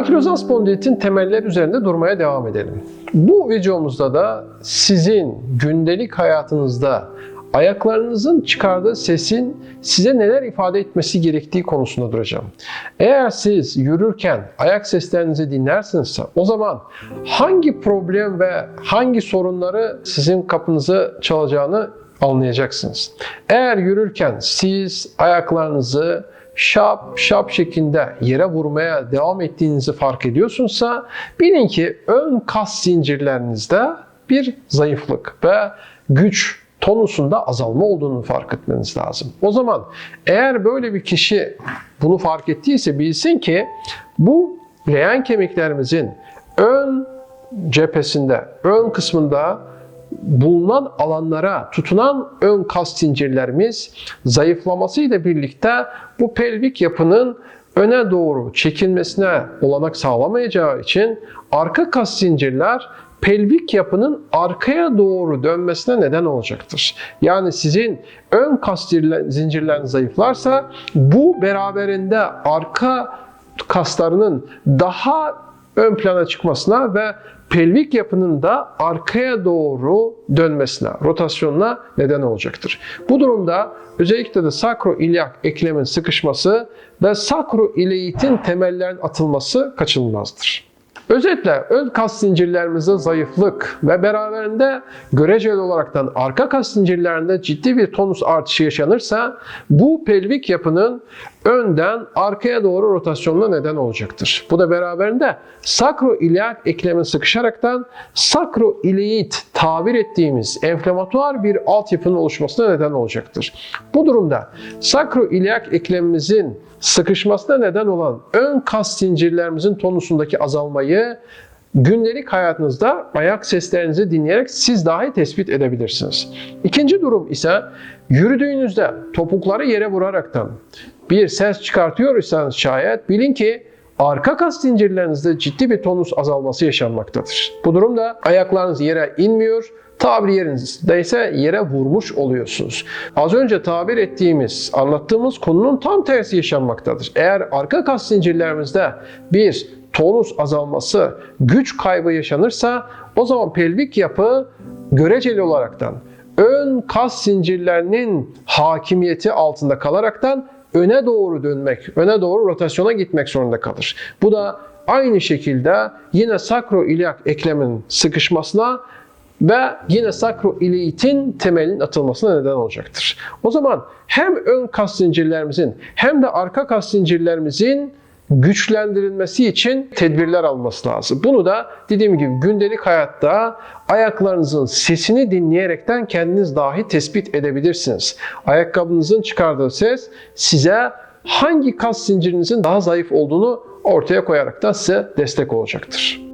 Ankilozan spondilitin temelleri üzerinde durmaya devam edelim. Bu videomuzda da sizin gündelik hayatınızda ayaklarınızın çıkardığı sesin size neler ifade etmesi gerektiği konusunda duracağım. Eğer siz yürürken ayak seslerinizi dinlersinizse o zaman hangi problem ve hangi sorunları sizin kapınızı çalacağını anlayacaksınız. Eğer yürürken siz ayaklarınızı şap şap şeklinde yere vurmaya devam ettiğinizi fark ediyorsunsa bilin ki ön kas zincirlerinizde bir zayıflık ve güç tonusunda azalma olduğunu fark etmeniz lazım. O zaman eğer böyle bir kişi bunu fark ettiyse bilsin ki bu leğen kemiklerimizin ön cephesinde, ön kısmında bulunan alanlara tutunan ön kas zincirlerimiz zayıflamasıyla birlikte bu pelvik yapının öne doğru çekilmesine olanak sağlamayacağı için arka kas zincirler pelvik yapının arkaya doğru dönmesine neden olacaktır. Yani sizin ön kas zincirleriniz zayıflarsa bu beraberinde arka kaslarının daha ön plana çıkmasına ve pelvik yapının da arkaya doğru dönmesine, rotasyonuna neden olacaktır. Bu durumda özellikle de sakroiliak eklemin sıkışması ve sakroileitin temellerin atılması kaçınılmazdır. Özetle ön kas zincirlerimizde zayıflık ve beraberinde göreceli olaraktan arka kas zincirlerinde ciddi bir tonus artışı yaşanırsa bu pelvik yapının önden arkaya doğru rotasyonuna neden olacaktır. Bu da beraberinde sakroiliak eklemin sıkışaraktan sakroileit tabir ettiğimiz enflamatuar bir altyapının oluşmasına neden olacaktır. Bu durumda sakroiliak eklemimizin sıkışmasına neden olan ön kas zincirlerimizin tonusundaki azalmayı gündelik hayatınızda ayak seslerinizi dinleyerek siz dahi tespit edebilirsiniz. İkinci durum ise yürüdüğünüzde topukları yere vuraraktan bir ses çıkartıyorsanız şayet bilin ki arka kas zincirlerinizde ciddi bir tonus azalması yaşanmaktadır. Bu durumda ayaklarınız yere inmiyor, tabir yerinizde ise yere vurmuş oluyorsunuz. Az önce tabir ettiğimiz, anlattığımız konunun tam tersi yaşanmaktadır. Eğer arka kas zincirlerimizde bir tonus azalması, güç kaybı yaşanırsa o zaman pelvik yapı göreceli olaraktan ön kas zincirlerinin hakimiyeti altında kalaraktan öne doğru dönmek, öne doğru rotasyona gitmek zorunda kalır. Bu da aynı şekilde yine sakroiliak eklemin sıkışmasına ve yine sakroileitin temelinin atılmasına neden olacaktır. O zaman hem ön kas zincirlerimizin hem de arka kas zincirlerimizin güçlendirilmesi için tedbirler alması lazım. Bunu da dediğim gibi gündelik hayatta ayaklarınızın sesini dinleyerekten kendiniz dahi tespit edebilirsiniz. Ayakkabınızın çıkardığı ses size hangi kas zincirinizin daha zayıf olduğunu ortaya koyarak da size destek olacaktır.